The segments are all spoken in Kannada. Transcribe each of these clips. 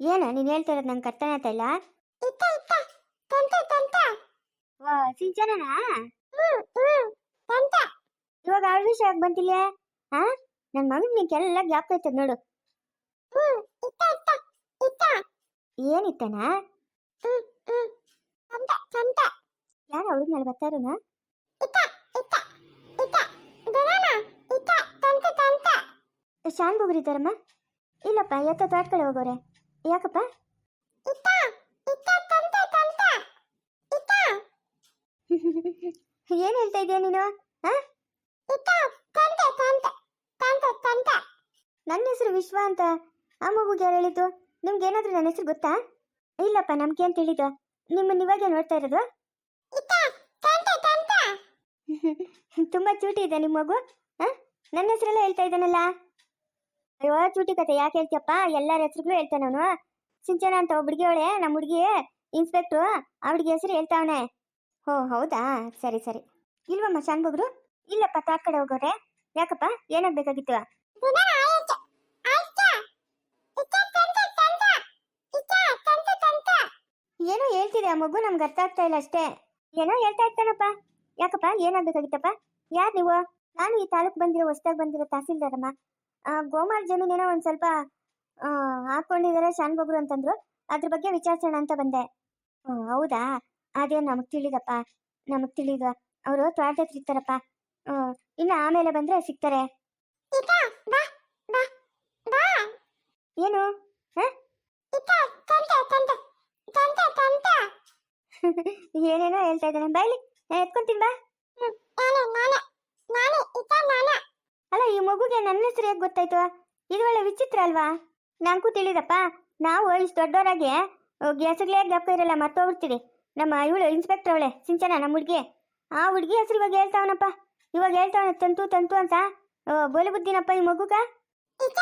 ಏನು ನೀನು ಹೇಳ್ತಾ ಇರೋದು ನಂಗೆ ಅರ್ಥನೇ ಆಗ್ತಾ ಇಲ್ಲ? ಇತ್ತ ಇತ್ತ. ತಂತ ತಂತ. ವಾ ಸಿಂಚನನಾ? ಹ್ಮ್ ಹ್ಮ್. ತಂತ. ಇವಾಗ ಅವಳ ವಿಷಯ ಯಾಕೆ ಬಂತಿಲ್ಲ ಹಾ ನನ್ನ ಮಗನ ನಿಂಗೆಲ್ಲ ಜ್ಞಾಪಕ ಇರ್ತದೆ ನೋಡು. ಹ್ಮ್ ಇತ್ತ ಇತ್ತ ಇತ್ತ. ಏನಿತ್ತನ ಹ್ಮ್ ಹ್ಮ್. ತಂತ ತಂತ. ಯಾರು ಅವಳ ಮೇಲೆ ಬರ್ತಾರನ ಇತ್ತ ಇತ್ತ ಇತ್ತ. ಬರೋಣ ಇತ್ತ. ತಂತ ತಂತ. ಶಾನ್ ತರಮ್ಮ ಇಲ್ಲಪ್ಪ ಎತ್ತ ತೋಟ ಕಡೆ ಹೋಗೋರೆ. ಯಾಕಪ್ಪ? ಏನ್ ಹೇಳ್ತಾ ಇದೀಯ ನೀನು ನನ್ನ ಹೆಸರು ವಿಶ್ವ ಅಂತ ಆ ಮಗುಗೆ ಯಾರು ಹೇಳಿದ್ದು? ನಿಮ್ಗೆ ಏನಾದ್ರೂ ನನ್ನ ಹೆಸರು ಗೊತ್ತಾ? ಇಲ್ಲಪ್ಪ ನಮ್ಗೆ ಅಂತ ಹೇಳಿದ್ದು. ನಿಮ್ಮನ್ನ ಇವಾಗ ನೋಡ್ತಾ ಇರೋದು? ತುಂಬಾ ಚೂಟಿ ಇದೆ ನಿಮ್ಮ ಮಗು ಹಾ ನನ್ನ ಹೆಸರೆಲ್ಲ ಹೇಳ್ತಾ ಇದ್ದಾನಲ್ಲ. ಅಯ್ಯೋ, ಚೂಟಿ ಕತೆ ಯಾಕೆ ಹೇಳ್ತೀಯಪ್ಪ? ಎಲ್ಲರ ಹೆಸರುಗಳು ಹೇಳ್ತಾನೆ ಅವನು ಸಿಂಚನ ಅಂತ ಒಬ್ಬ ಹುಡುಗಿಯವಳೆ ನಮ್ಮ ಹುಡುಗಿ ಇನ್ಸ್ಪೆಕ್ಟ್ರು ಹುಡುಗಿ ಹೆಸರು ಹೇಳ್ತಾವನೆ. ಹೋ, ಹೌದಾ? ಸರಿ ಸರಿ. ಇಲ್ವಮ್ಮ, ಶಾನ್ಬಗ್ರು? ಇಲ್ಲಪ್ಪ ತಾಟ್ ಕಡೆ ಹೋಗೋರೆ. ಯಾಕಪ್ಪ? ಏನಾಗ್ಬೇಕಾಗಿತ್ತು ಏನೋ ಹೇಳ್ತಿದೆ ಆ ಮಗು, ನಮ್ಗೆ ಅರ್ಥ ಆಗ್ತಾ ಇಲ್ಲ ಅಷ್ಟೇ. ಏನೋ ಹೇಳ್ತಾ ಇರ್ತಾನಪ್ಪ. ಯಾಕಪ್ಪ? ಏನಾಗ್ಬೇಕಾಗಿತ್ತಪ್ಪ ಯಾರು ನೀವು? ನಾನು ಈ ತಾಲೂಕು ಬಂದಿರೋ ಹೊಸ್ದಾಗಿ ಬಂದಿರೋ ತಹಸೀಲ್ದಾರಮ್ಮ. ಆ, ಗೋಮಾಳ ಜಮೀನೇನೋ ಒಂದು ಸ್ವಲ್ಪ ಆ, ಹಾಕೊಂಡಿದ್ದಾರೆ ಶಾನ್ ಬೊಬ್ರು ಅಂತಂದ್ರು. ಅದ್ರ ಬಗ್ಗೆ ವಿಚಾರಿಸೋಣ ಅಂತ ಬಂದೆ. ಹೌದಾ? ಅದೇ ನಮಗೆ ತಿಳಿದಪ್ಪ? ನಮಗೆ ತಿಳಿದ. ಅವರು ಇರ್ತಾರಪ್ಪ. ಹ್ಮ್, ಇನ್ನು ಆಮೇಲೆ ಬಂದ್ರೆ ಸಿಗ್ತಾರೆ. ಇತ್ತ ಬಾ ಬಾ ಬಾ. ಏನು? ಏನೇನೋ ಹೇಳ್ತಾ ಇದ್ದಾನೆ. ಬೈಲಿ ಎತ್ಕೊಂತೀನಿ ಬಾ ಹ್ಮ್, ನಾನೇ ನಾನೇ ನಾನೇ ಇತ್ತ ನಾನೇ ಅಲ್ಲ ಈ ಮಗುಗೆ ನನ್ನ ಹೆಸರು ಹೇಗೆ ಗೊತ್ತಾಯ್ತು? ಇದು ಒಳ್ಳೆ ವಿಚಿತ್ರ ಅಲ್ವಾ? ನಂಗೂ ತಿಳಿದಪ್ಪ. ನಾವು ಇಷ್ಟು ದೊಡ್ಡವರಾಗಿ ಹೆಸರುಗಳೇ ಜ್ಞಾಪಕ ಇರಲ್ಲ ಮರ್ತೋಗ್ಬಿಡ್ತೀವಿ. ನಮ್ಮ ಇವಳು ಇನ್ಸ್ಪೆಕ್ಟರ್ ಅವಳೆ ಸಿಂಚನ ನಮ್ಮ ಹುಡುಗಿ. ಆ ಹುಡುಗಿ ಹೆಸರು ಇವಾಗ ಹೇಳ್ತಾವನಪ್ಪ. ಇವಾಗ ಹೇಳ್ತಾವನ ತಂತು ತಂತು ಅಂತ. ಓ, ಬೋಲಿ ಬುದ್ಧಿನಪ್ಪ ಈ ಮಗುಗ? ಇತ್ತ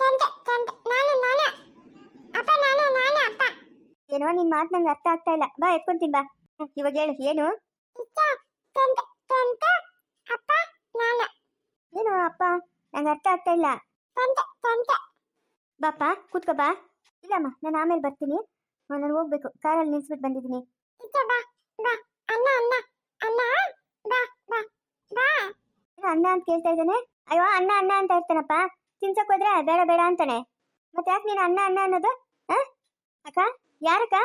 ತಂತ ತಂತ ನಾನೇ ನಾನೇ. ಅಪ್ಪ ನಾನೇ ನಾನೇ ಅಪ್ಪ. ಏನೋ ನಿನ್ ಮಾತು ನಂಗೆ ಅರ್ಥ ಆಗ್ತಾ ಇಲ್ಲ. ಬಾ ಎತ್ಕೊಂತೀನಿ ಬಾ. ಇವಾಗ ಹೇಳು ಏನು? ಅಪ್ಪ ನಾನೇ. ಏನು ಅಪ್ಪ ನಂಗೆ ಅರ್ಥ ಆಗ್ತಾ ಇಲ್ಲ. ಬಾಪ ಕೂತ್ಕೋ ಬಾ. ಇಲ್ಲಮ್ಮ ನಾನು ಆಮೇಲೆ ಬರ್ತೀನಿ. ನಾನು ಹೋಗ್ಬೇಕು. ಕಾರಲ್ಲಿ ನಿಲ್ಸ್ಬಿಟ್ಟು ಬಂದಿದ್ದೀನಿ. ಇತ್ತ ಬಾ ಬಾ. ಅಣ್ಣ ಅಣ್ಣ. ಅಣ್ಣ ಬಾ ಬಾ ಬಾ. ಏನು ಅನ್ನ ಅಂತ ಕೇಳ್ತಾ ಇದ್ದಾನೆ? ಅಯ್ಯೋ ಅನ್ನ ಅನ್ನ ಅಂತ ಇರ್ತಾನಪ್ಪ ತಿನ್ಸಕ್ ಹೋದ್ರೆ ಬೇಡ ಬೇಡ ಅಂತಾನೆ. ಮತ್ತೆ ಯಾಕೆ ನೀನು ಅನ್ನ ಅನ್ನ ಅನ್ನೋದು? ಅಕ್ಕ ಯಾರಕ್ಕ?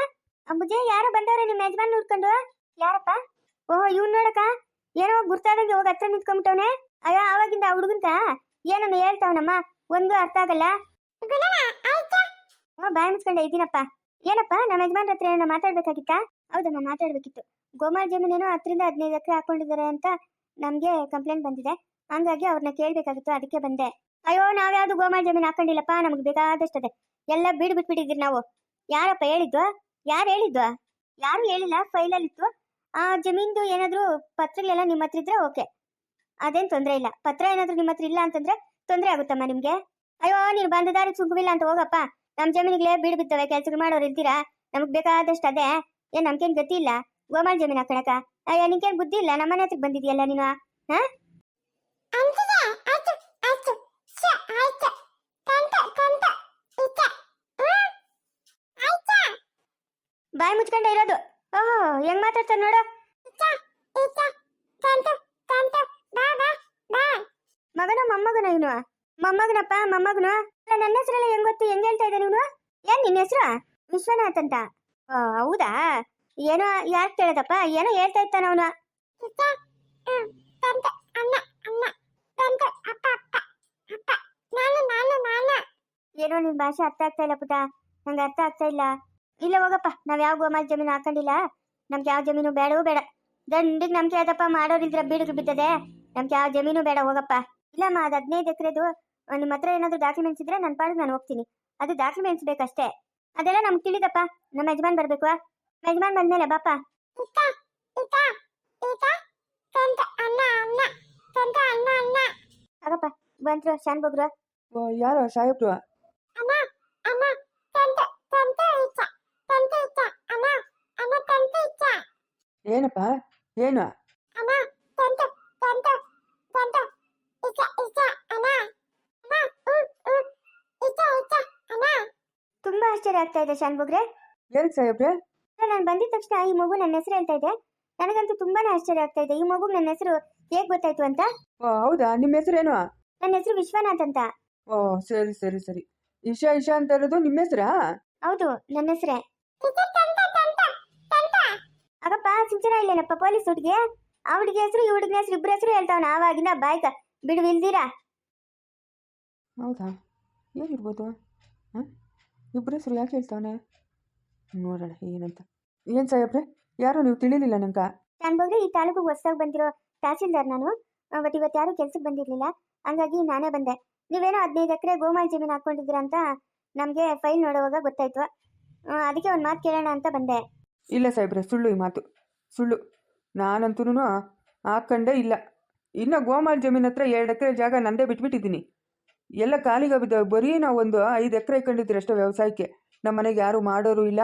ಅಂಬುಜೆ ಯಾರೋ ಬಂದವ್ರೆ ನಿಮ್ಮ ಯಜಮಾನ್ ನೋಡ್ಕೊಂಡು ಯಾರಪ್ಪ? ಓಹೋ ಇವ್ನು ನೋಡಕ್ಕ. ಏನೋ ಗುರ್ತಾದಂಗೆ ಹೋಗಿ ಹತ್ರ ನಿಂತ್ಕೊಂಡ್ಬಿಟ್ಟವನೆ. ಅಯ್ಯೋ ಅವಾಗಿಂದ ಆ ಹುಡುಗನ್ಕ ಏನನ್ನ ಹೇಳ್ತಾವನಮ್ಮ? ಒಂದು ಅರ್ಥ ಆಗಲ್ಲ. ಬಾಯ್ ಆಯ್ತಾ? ಹ್ಞೂ ಬಾಯಿ ಮುಚ್ಕೊಂಡೆ ಇದ್ದೀನಪ್ಪ. ಏನಪ್ಪ ನಮ್ಮ ಯಜಮಾನ್ರ ಹತ್ರ ಏನೋ ಮಾತಾಡ್ಬೇಕಾಗಿತ್ತಾ? ಹೌದಮ್ಮ ಮಾತಾಡ್ಬೇಕಿತ್ತು. ಗೋಮಾಳ ಜಮೀನೇನೋ ಹತ್ತರಿಂದ ಹದಿನೈದು ಎಕರೆ ಹಾಕೊಂಡಿದ್ದಾರೆ ಅಂತ ನಮಗೆ ಕಂಪ್ಲೇಂಟ್ ಬಂದಿದೆ. ಹಂಗಾಗಿ ಅವ್ರನ್ನ ಕೇಳಬೇಕಾಗಿತ್ತು ಅದಕ್ಕೆ ಬಂದೆ. ಅಯ್ಯೋ ನಾವ್ಯಾವುದು ಗೋಮಾಳ ಜಮೀನ್ ಹಾಕೊಂಡಿಲ್ಲಪ್ಪ ನಮ್ಗೆ ಬೇಕಾದಷ್ಟದೆ ಎಲ್ಲ ಬಿಡ್ ಬಿಟ್ಬಿಟ್ಟಿದ್ರಿ ನಾವು. ಯಾರಪ್ಪ ಹೇಳಿದ್ವ ಯಾರು ಹೇಳಿದ್ವ ಯಾರು ಹೇಳಿಲ್ಲ ಫೈಲಲ್ಲಿತ್ತು. ಆ ಜಮೀನ್ದು ಏನಾದರೂ ಪತ್ರಗಳೆಲ್ಲ ನಿಮ್ಮ ಹತ್ರ ಇದ್ರೆ ಓಕೆ. ಅದೇನು ತೊಂದರೆ ಇಲ್ಲ. ಪತ್ರ ಏನಾದರೂ ನಿಮ್ಮ ಹತ್ರ ಇಲ್ಲ ಅಂತಂದ್ರೆ ತೊಂದರೆ ಆಗುತ್ತಮ್ಮ ನಿಮಗೆ? ಅಯ್ಯೋ ನೀನು ಬಂದ ದಾರಿ ಸುಂಕುವಿಲ್ಲ ಅಂತ ಹೋಗಪ್ಪ. ನಮ್ಮ ಜಮೀನಿಗೆ ಬೀಡು ಬಿತ್ತವೆ ಕೆಲಸಗಳು ಮಾಡೋರು ಇರ್ತೀರಾ? ನಮಗೆ ಬೇಕಾದಷ್ಟು ಅದೇ. ಏನ್ ನಮ್ಗೇನ್ ಗತಿ ಇಲ್ಲ? ಗೋಮಾಳ ಜಮೀನ್ ಹಾಕಣಕ. ಅಯ್ಯ ನಿನ್ಗೇನ್ ಬುದ್ಧಿ ಇಲ್ಲ? ನಮ್ಮನೆ ಹತ್ರ ಬಂದಿದ್ಯಲ್ಲ ನೀನು? ಹಾ? ಬಾಯಿ ಮುಚ್ಕೊಂಡೆ ಇರೋದು. ಓಹೋ ಹೆಂಗ್ ಮಾತಾಡ್ತಾರೆ ನೋಡು ಇತ್ತ ಇತ್ತ ತಂತ ತಂತ ಬಾ ಬಾ ಬಾ ಮಗನ ಮೊಮ್ಮಗನ ಇವನು? ಮೊಮ್ಮಗನಪ್ಪ ಮೊಮ್ಮಗನು? ನನ್ನ ಹೆಸರೆಲ್ಲ ಹೆಂಗ್ ಗೊತ್ತು? ಹೆಂಗ್ ಹೇಳ್ತಾ ಇದ್ದಾನೆ ಇವನು? ಏನ್ ನಿನ್ನ ಹೆಸರು? ವಿಶ್ವನಾಥ್ ಅಂತ. ಹೌದಾ? ಏನೋ ಯಾಕೆ ಕೇಳದಪ್ಪ? ಏನೋ ಹೇಳ್ತಾ ಇರ್ತಾನ ಅವನು. ಏನೋ ನಿನ್ ಭಾಷೆ ಅರ್ಥ ಆಗ್ತಾ ಇಲ್ಲ ಪುಟ. ನಂಗೆ ಅರ್ಥ ಆಗ್ತಾ ಇಲ್ಲ. ಇಲ್ಲ ಹೋಗಪ್ಪ. ನಾವ್ ಯಾವ ಗೋಮಾಲ್ ಜಮೀನು ಹಾಕೊಂಡಿಲ್ಲ? ನಮ್ಗೆ ಯಾವ ಜಮೀನು ಬೇಡವೂ ಬೇಡ. ದಂಡಿಗೆ ನಮ್ಗೆ ಯಾವ್ದಪ್ಪ ಮಾಡೋರಿದ್ರೆ ಬೀಡುಗೆ ಬಿದ್ದದೆ. ನಮ್ಗೆ ಯಾವ ಜಮೀನು ಬೇಡ ಹೋಗಪ್ಪ. ಇಲ್ಲಮ್ಮ ಅದು ಹದಿನೈದು ಎಕರೆದು ನಿಮ್ಮ ಹತ್ರ ಏನಾದ್ರು ಡಾಕ್ಯುಮೆಂಟ್ಸ್ ಇದ್ರೆ ನನ್ನ ಪಾಡಿಗೆ ನಾನು ಹೋಗ್ತೀನಿ. ಅದು ಡಾಕ್ಯುಮೆಂಟ್ಸ್ ಬೇಕಷ್ಟೇ. ಅದೆಲ್ಲ ನಮ್ಗೆ ತಿಳಿದಪ್ಪ. ನಮ್ಮ ಯಜಮಾನ್ ಬರಬೇಕು ನಮ್ಮ ಯಜಮಾನ್ ಬಂದ್ಮೇಲೆ ಬಾಪ. ಆಗಪ್ಪ ಬಂದ್ರು ಶಾನ್ ಬಗ್ರು. ಓ, ಯಾರೋ ಸಾಹೇಬ್ರು? ಏನಪ್ಪ? ಅಣ್ಣ ತಂತ ತಂತ ಇತ್ತ ತಂತ ಇತ್ತ ಅಣ್ಣ ಅಣ್ಣ ತಂತ ಇತ್ತ ಏನಪ್ಪ ಏನು ಅಣ್ಣ ತಂತ ತಂತ ತಂತ ಇತ್ತ ಇತ್ತ ಅಣ್ಣ ಅಣ್ಣ ಹ್ಮ್ ಹ್ಮ್ ಇತ್ತ ಇತ್ತ ಅಣ್ಣ ತುಂಬಾ ಆಗ್ತಾ ಇದೆ ಶಾನ್ಭೋಗ್ರೆ ಏನ್ ಸಾಹೇಬ್ರೆ. ನಾನು ಬಂದಿದ ತಕ್ಷಣ ಈ ಮಗು ನನ್ನ ಹೆಸರು ಹೇಳ್ತಾ ಇದೆ ನನಗಂತೂ ತುಂಬಾನೇ ಆಶ್ಚರ್ಯ ಆಗ್ತಾ ಇದೆ. ಈ ಮಗು ನನ್ನ ಹೆಸರು ಹೇಗ್ ಗೊತ್ತಾಯ್ತು ಅಂತ? ಓ ಹೌದಾ? ನಿಮ್ಮ ಹೆಸರೇನು? ನನ್ನ ಹೆಸರು ವಿಶ್ವನಾಥ್ ಅಂತ. ಓ ಸರಿ ಸರಿ ಸರಿ. ಇಶಾ ಇಶಾ ಅಂತ ಇರೋದು ನಿಮ್ಮ ಹೆಸರಾ? ಹೌದು ನನ್ನ ಹೆಸರೇ. ಆಗಪ್ಪ ಸಿಂಚನ ಇಲ್ಲೇನಪ್ಪ ಪೊಲೀಸ್ ಹುಡುಗಿ? ಆ ಹುಡುಗಿ ಹೆಸರು ಈ ಹುಡುಗನ ಹೆಸರು ಇಬ್ಬರ ಹೆಸರು ಹೇಳ್ತಾವನ ಆವಾಗಿನ ಬಾಯ್ಕ. ಬಿಡುವಿಲ್ದಿರಾ ಹೌದಾ? ಏನಿರ್ಬೋದು ಹಾಂ? ಇಬ್ಬರ ಹೆಸರು ಯಾಕೆ ಹೇಳ್ತಾವನೆ? ನೋಡೋಣ ಏನಂತ? ಏನು ಸಾಹೇಬ್ರೆ ಯಾರು ನೀವು ತಿಳಿಲಿಲ್ಲ ನಂಗೆ? ಶಾನ್ಭೋಗ್ರೆ ಈ ತಾಲೂಕು ಹೊಸದಾಗಿ ಬಂದಿರೋ ತಹಸೀಲ್ದಾರ್ ನಾನು. ಬಟ್ ಇವತ್ತು ಯಾರು ಕೆಲ್ಸಕ್ಕೆ ಬಂದಿರಲಿಲ್ಲ. ಹಂಗಾಗಿ ನಾನೇ ಬಂದೆ. ನೀವೇನೋ ಹದಿನೈದು ಎಕರೆ ಗೋಮಾಲ್ ಜಮೀನು ಹಾಕೊಂಡಿದ್ದೀರಾ ಅಂತ ನಮಗೆ ಫೈಲ್ ನೋಡುವಾಗ ಗೊತ್ತಾಯ್ತು. ಅದಕ್ಕೆ ಒಂದು ಮಾತು ಕೇಳೋಣ ಅಂತ ಬಂದೆ. ಇಲ್ಲ ಸಾಹೇಬ್ರೆ ಸುಳ್ಳು ಈ ಮಾತು. ಸುಳ್ಳು. ನಾನಂತೂ ಹಾಕ್ಕೊಂಡೇ ಇಲ್ಲ. ಇನ್ನು ಗೋಮಾಲ್ ಜಮೀನ್ ಹತ್ರ ಎರಡು ಎಕರೆ ಜಾಗ ನಂದೇ ಬಿಟ್ಬಿಟ್ಟಿದ್ದೀನಿ. ಎಲ್ಲ ಖಾಲಿಗಾಗಿದ್ದ ಬರೀ ನಾವು ಒಂದು ಐದು ಎಕರೆ ಇಟ್ಕೊಂಡಿದ್ದೀರಿ ಅಷ್ಟೇ ವ್ಯವಸಾಯಕ್ಕೆ. ನಮ್ಮ ಮನೆಗೆ ಯಾರು ಮಾಡೋರು ಇಲ್ಲ.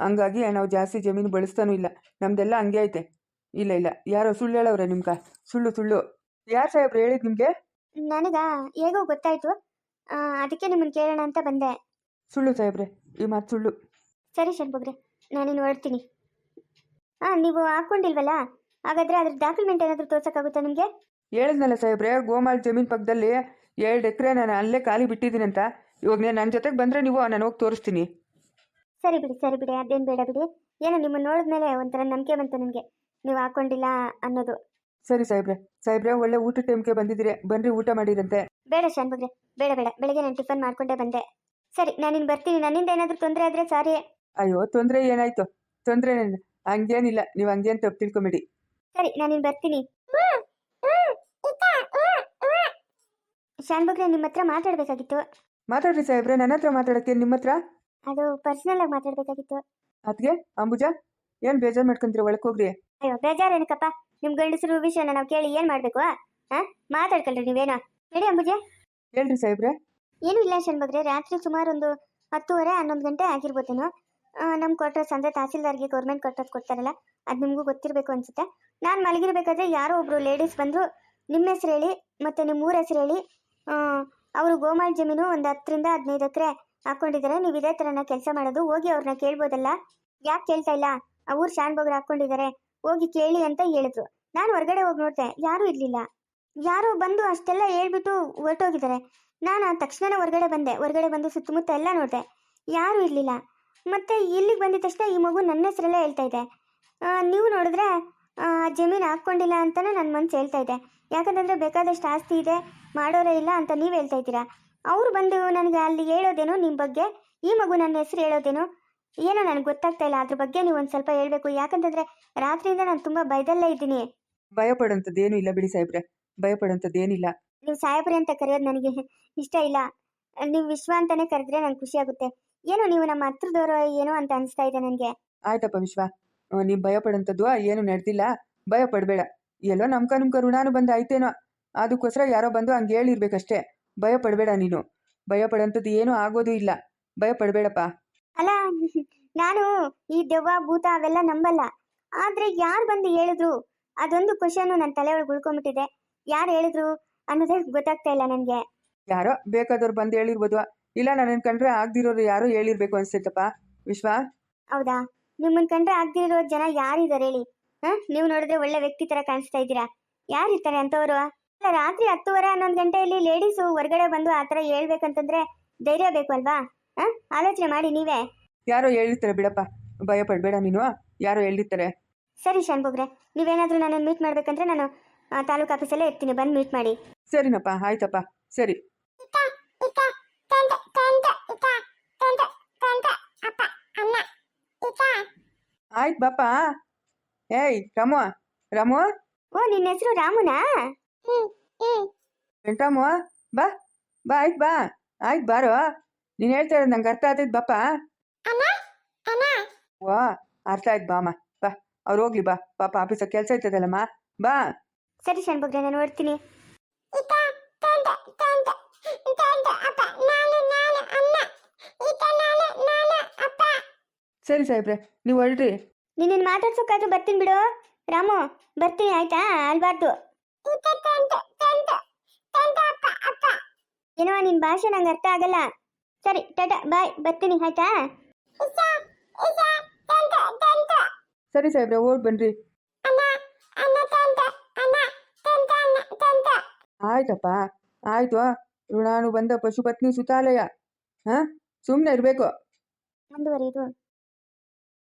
ಹಂಗಾಗಿ ನಾವು ಜಾಸ್ತಿ ಜಮೀನು ಬಳಸ್ತಾನೂ ಇಲ್ಲ. ನಮ್ದೆಲ್ಲ ಹಂಗೆ ಐತೆ. ಇಲ್ಲ ಇಲ್ಲ. ಯಾರೋ ಸುಳ್ಳು ಹೇಳವ್ರೆ ನಿಮ್ಗೆ? ಸುಳ್ಳು ಸುಳ್ಳು. ಯಾರು ಸಾಹೇಬ್ರು ಹೇಳಿದ್ ನಿಮಗೆ? ನನಗ? ಹೇಗೋ ಗೊತ್ತಾಯ್ತು. ಆ, ಅದಕ್ಕೆ ನಿಮ್ಮನ್ನು ಕೇಳೋಣ ಅಂತ ಬಂದೆ. ಸುಳ್ಳು ಸಾಹೇಬ್ರೆ. ಈ ಮಾತು ಸುಳ್ಳು. ಸರಿ ಶಣ್ಬಗ್ರೆ ನಾನಿನ್ನು ಹೊರಡ್ತೀನಿ. ಹಾಂ ನೀವು ಹಾಕ್ಕೊಂಡಿಲ್ವಲ್ಲ? ಹಾಗಾದ್ರೆ ಅದ್ರ ಡಾಕ್ಯುಮೆಂಟ್ ಏನಾದರೂ ತೋರ್ಸೋಕ್ಕಾಗುತ್ತಾ ನಿಮಗೆ? ಹೇಳಿದ್ನಲ್ಲ ಸಾಹೇಬ್ರೆ ಗೋಮಾಲ್ ಜಮೀನ್ ಪಕ್ಕದಲ್ಲಿ ಎರಡು ಎಕರೆ ನಾನು ಅಲ್ಲೇ ಖಾಲಿ ಬಿಟ್ಟಿದ್ದೀನಿ ಅಂತ. ಇವಾಗ ನೀವು ನನ್ನ ಜೊತೆಗೆ ಬಂದರೆ ನೀವು ನಾನು ಹೋಗಿ ತೋರಿಸ್ತೀನಿ. ಸರಿ ಬಿಡಿ ಸರಿ ಬಿಡಿ ಅದೇನು ಬೇಡ ಬಿಡಿ. ಏನೋ ನಿಮ್ಮನ್ನು ನೋಡಿದ್ಮೇಲೆ ಒಂಥರ ನಂಬಿಕೆ ಬಂತು ನಿಮಗೆ ನೀವು ಹಾಕೊಂಡಿಲ್ಲ ಅನ್ನೋದು. ಸರಿ ಸಾಹೇಬ್ರೆ ಸಾಹೇಬ್ರೆ ಒಳ್ಳೆ ಊಟ ಟೈಮ್ಗೆ ಬಂದಿದ್ದೀರಿ. ಬನ್ರಿ ಊಟ ಮಾಡಿರಂತೆ. ಬೇಡ ಶಾನ್ಭಗ್ರೆ ಬೇಡ ಬೇಡ. ಬೆಳಗ್ಗೆ ನಾನು ಟಿಫನ್ ಮಾಡ್ಕೊಂಡೇ ಬಂದೆ. ಸರಿ ನಾನಿನ್ ಬರ್ತೀನಿ. ನನ್ನಿಂದ ಏನಾದರೂ ತೊಂದರೆ ಆದರೆ ಸಾರಿ. ಅಯ್ಯೋ ತೊಂದರೆ ಏನಾಯ್ತು? ತೊಂದರೆ ಹಂಗೇನಿಲ್ಲ. ನೀವು ಹಂಗೇನು ತಪ್ಪು ತಿಳ್ಕೊಬೇಡಿ. ಸರಿ ನಾನಿನ್ ಬರ್ತೀನಿ ಹ್ಮ್ ಹ್ಮ್ ಇತ ಹ್ಮ್ ಹ್ಮ್ ಶಾನ್ಭಗ್ರೆ ನಿಮ್ಮ ಹತ್ರ ಮಾತಾಡಬೇಕಾಗಿತ್ತು. ಮಾತಾಡ್ರಿ ಸಾಹೇಬ್ರೆ ನನ್ನ ಹತ್ರ ಮಾತಾಡಕ್ಕೆ ನಿಮ್ಮ ಹತ್ರ? ಅದು ಪರ್ಸನಲ್ ಆಗಿ ಮಾತಾಡಬೇಕಾಗಿತ್ತು. ಅದ್ಗೆ ಅಂಬುಜ ಏನ್ ಬೇಜಾರ್ ಮಾಡ್ಕೊಂತೀರ ಒಳಕ್ ಹೋಗ್ರಿ. ಅಯ್ಯೋ ಬೇಜಾರೇನಕ್ಕಪ್ಪ ನಿಮ್ಮ ಗಂಡಸರು ವಿಷಯನ ನಾವು ಕೇಳಿ ಏನ್ ಮಾಡ್ಬೇಕು ಹಾ ಮಾತಾಡ್ಕೊಳ್ರಿ ನೀವೇನೋ. ಹೇಳಿ ಅಂಬುಜೆ. ಹೇಳ್ರಿ ಸಾಹೇಬ್ರೆ. ಏನು ಇಲ್ಲ ಶಣ್ಬಗ್ರೆ ರಾತ್ರಿ ಸುಮಾರು ಒಂದು ಹತ್ತುವರೆ ಹನ್ನೊಂದು ಗಂಟೆ ಆಗಿರ್ಬೋದೇನೋ. ನಮ್ಗೆ ಕೊಟ್ಟರೆ ಸಂಜೆ ತಹಸೀಲ್ದಾರ್ಗೆ ಗೌರ್ಮೆಂಟ್ ಕೊಟ್ಟರೆ ಕೊಡ್ತಾರಲ್ಲ ಅದು ನಿಮಗೂ ಗೊತ್ತಿರಬೇಕು ಅನ್ಸುತ್ತೆ. ನಾನು ಮಲಗಿರ್ಬೇಕಾದ್ರೆ ಯಾರೋ ಒಬ್ಬರು ಲೇಡೀಸ್ ಬಂದ್ರು ನಿಮ್ಮ ಹೆಸರು ಹೇಳಿ ಮತ್ತೆ ನಿಮ್ಮ ಊರ ಹೆಸರು ಹೇಳಿ ಅವರು ಗೋಮಾಳ್ ಜಮೀನು ಒಂದು ಹತ್ತರಿಂದ ಹದಿನೈದು ಎಕರೆ ಹಾಕೊಂಡಿದ್ದಾರೆ ನೀವು ಇದೇ ಥರನ ಕೆಲಸ ಮಾಡೋದು. ಹೋಗಿ ಅವ್ರನ್ನ ಕೇಳ್ಬೋದಲ್ಲ? ಯಾಕೆ ಕೇಳ್ತಾ ಇಲ್ಲ? ಆ ಊರು ಶಾನ್ಬೋಗ್ರ ಹಾಕೊಂಡಿದ್ದಾರೆ ಹೋಗಿ ಕೇಳಿ ಅಂತ ಹೇಳಿದ್ರು. ನಾನು ಹೊರಗಡೆ ಹೋಗಿ ನೋಡಿದೆ. ಯಾರೂ ಇರಲಿಲ್ಲ. ಯಾರೋ ಬಂದು ಅಷ್ಟೆಲ್ಲ ಹೇಳ್ಬಿಟ್ಟು ಹೊರಟೋಗಿದ್ದಾರೆ ನಾನು ತಕ್ಷಣ ಹೊರಗಡೆ ಬಂದೆ. ಹೊರಗಡೆ ಬಂದು ಸುತ್ತಮುತ್ತ ಎಲ್ಲ ನೋಡಿದೆ. ಯಾರೂ ಇರಲಿಲ್ಲ. ಮತ್ತೆ ಇಲ್ಲಿಗೆ ಬಂದಿದ ತಕ್ಷಣ ಈ ಮಗು ನನ್ನ ಹೆಸರಲ್ಲೇ ಹೇಳ್ತಾ ಇದೆ. ನೀವು ನೋಡಿದ್ರೆ ಜಮೀನು ಹಾಕ್ಕೊಂಡಿಲ್ಲ ಅಂತಲೇ ನನ್ನ ಮನ್ಸು ಹೇಳ್ತಾ ಇದೆ. ಯಾಕಂತಂದರೆ ಬೇಕಾದಷ್ಟು ಆಸ್ತಿ ಇದೆ. ಮಾಡೋರೇ ಇಲ್ಲ ಅಂತ ನೀವು ಹೇಳ್ತಾ ಇದ್ದೀರಾ? ಅವ್ರು ಬಂದು ನನಗೆ ಅಲ್ಲಿ ಹೇಳೋದೇನೋ ನಿಮ್ಮ ಬಗ್ಗೆ? ಈ ಮಗು ನನ್ನ ಹೆಸರು ಹೇಳೋದೇನೋ? ಏನೋ ನನಗೆ ಗೊತ್ತಾಗ್ತಾ ಇಲ್ಲ ಅದ್ರ ಬಗ್ಗೆ ನೀವು ಒಂದು ಸ್ವಲ್ಪ ಹೇಳಬೇಕು. ಯಾಕಂತಂದ್ರೆ ರಾತ್ರಿಯಿಂದ ನಾನು ತುಂಬಾ ಭಯದಲ್ಲೇ ಇದ್ದೀನಿ. ಭಯ ಏನು ಇಲ್ಲ ಬಿಡಿ ಸಾಹೇಬ್ರೆ. ಭಯ ಪಡೋಂಥದ್ದೇನಿಲ್ಲ ನೀವು ಸಾಹೇಬ್ರೆ ಅಂತ ಕರೆಯೋದು ನನಗೆ ಇಷ್ಟ ಇಲ್ಲ. ನೀವು ವಿಶ್ವ ಅಂತಾನೆ ಕರೆದ್ರೆ ನಂಗೆ ಖುಷಿ ಆಗುತ್ತೆ. ಏನೋ ನೀವು ನಮ್ಮ ಹತ್ರದವರು ಏನೋ ಅಂತ ಅನಿಸ್ತಾ ಇದೆ ನನಗೆ. ಆಯ್ತಪ್ಪ ವಿಶ್ವ. ನೀವು ಭಯ ಪಡೋಂಥದ್ದು ಏನು ನಡೆದಿಲ್ಲ. ಭಯ ಪಡಬೇಡ ಎಲ್ಲೋ ನಮ್ಕ ನಮ್ಕ ಋಣಾನು ಬಂದು ಆಯ್ತೇನೋ ಅದಕ್ಕೋಸ್ಕರ ಯಾರೋ ಬಂದು ಹಂಗೆ ಹೇಳಿರ್ಬೇಕಷ್ಟೇ. ಭಯ ಪಡಬೇಡ ನೀನು. ಭಯ ಪಡೋಂಥದ್ದು ಏನೂ ಆಗೋದು ಇಲ್ಲ. ಭಯ ಪಡಬೇಡಪ್ಪ ಅಲ್ಲ ನಾನು ಈ ದೆವ್ವ ಭೂತ ಅವೆಲ್ಲ ನಂಬಲ್ಲ. ಆದ್ರೆ ಯಾರು ಬಂದು ಹೇಳಿದ್ರು? ಅದೊಂದು ಕ್ವಶನ್ ನನ್ನ ತಲೆ ಒಳಗೆ ಉಳ್ಕೊಂಡ್ಬಿಟ್ಟಿದೆ ಯಾರು ಹೇಳಿದ್ರು ಅನ್ನೋದೇ ಗೊತ್ತಾಗ್ತಾ ಇಲ್ಲ ನನಗೆ. ಯಾರೋ ಬೇಕಾದವ್ರು ಬಂದು ಹೇಳಿರ್ಬೋದು. ಇಲ್ಲ ನನ್ನ ಕಂಡ್ರೆ ಆಗ್ದಿರೋರು ಯಾರೋ ಹೇಳಿರ್ಬೇಕು ಅನ್ಸುತ್ತಪ್ಪ. ವಿಶ್ವ? ಹೌದಾ? ನಿಮ್ಮನ್ ಕಂಡ್ರೆ ಆಗ್ದಿರೋ ಜನ ಯಾರಿದಾರೆ ಹೇಳಿ? ಹಾ? ನೀವು ನೋಡಿದ್ರೆ ಒಳ್ಳೆ ವ್ಯಕ್ತಿ ತರ ಕಾಣಿಸ್ತಾ ಇದ್ದೀರಾ? ಯಾರಿರ್ತಾರೆ ಅಂತವರು ರಾತ್ರಿ ಹತ್ತುವರೆ ಹನ್ನೊಂದು ಗಂಟೆಯಲ್ಲಿ ಲೇಡೀಸು ಹೊರಗಡೆ ಬಂದು ಆ ಥರ ಹೇಳ್ಬೇಕಂತಂದ್ರೆ ಧೈರ್ಯ ಬೇಕು ಅಲ್ವಾ? ಹಾ? ಆಲೋಚನೆ ಮಾಡಿ ನೀವೇ. ಯಾರೋ ಹೇಳಿರ್ತಾರೆ ಬಿಡಪ್ಪ. ಭಯ ಪಡಬೇಡ ನೀನು. ಯಾರೋ ಹೇಳಿರ್ತಾರೆ ಸರಿ ಶಾನ್ಭೋಗ್ರೆ ನೀವೇನಾದರೂ ನನ್ನನ್ನು ಮೀಟ್ ಮಾಡ್ಬೇಕಂದ್ರೆ ನಾನು ಆ, ತಾಲೂಕು ಆಫೀಸಲ್ಲೇ ಇರ್ತೀನಿ. ಬಂದು ಮೀಟ್ ಮಾಡಿ. ಸರಿನಪ್ಪ ಆಯ್ತಪ್ಪ. ಸರಿ. ಆಯ್ತು ಬಾಪ ಏಯ್ ರಾಮು ರಾಮು. ಓ ನಿನ್ನ ಹೆಸರು ರಾಮುನಾ? ವೆಂಕಟರಾಮು ಬಾ ಬಾ ಆಯ್ತು ಬಾ ಆಯ್ತು ಬಾರೋ. ನೀನು ಹೇಳ್ತಾ ಇರೋದು ನಂಗೆ ಅರ್ಥ ಆತೈತೆ ಬಾಪ ವಾ ಅರ್ಥ ಆಯ್ತು ಬಾಮ್ಮ ಬಾ ಅವ್ರು ಹೋಗ್ಲಿ ಬಾ. ಪಾಪ ಆಫೀಸ್ ಕೆಲಸ ಇರ್ತದಲ್ಲಮ್ಮ ಬಾ. ಸರಿ ಶಾನ್ಭೋಗ್ರೆ ನಾನು ಅಪ್ಪ ಸರಿ ಸಾಹೇಬ್ರೆ ನೀವು ಹೊರಡ್ರಿ. ನಿನ್ನ ಮಾತಾಡ್ಸೋಕ್ಕಾದ್ರೂ ಬರ್ತೀನಿ ಬಿಡು. ರಾಮು ಬರ್ತೀನಿ ಆಯ್ತಾ? ಅಲ್ಬಾರ್ದು. ಏನೋ ನಿನ್ನ ಭಾಷೆ ನಂಗೆ ಅರ್ಥ ಆಗಲ್ಲ ಸರಿ ಟಾಟಾ ಬಾಯ್ ಬರ್ತೀನಿ ಆಯ್ತಾ ಸರಿ ಸಾಹೇಬ್ರೆ ಓಡ್ ಬನ್ರಿ ಅಣ್ಣ ಅಣ್ಣ ತಂದೆ ಅಣ್ಣ ತಂದೆ ಅಣ್ಣ ತಂದೆ ಆಯ್ತಪ್ಪ ಆಯ್ತು ಋಣಾನು ಬಂದ ಪಶುಪತ್ನಿ ಸುತಾಲಯ ಹಾ ಸುಮ್ಮನೆ ಇರಬೇಕು ಮುಂದುವರಿದು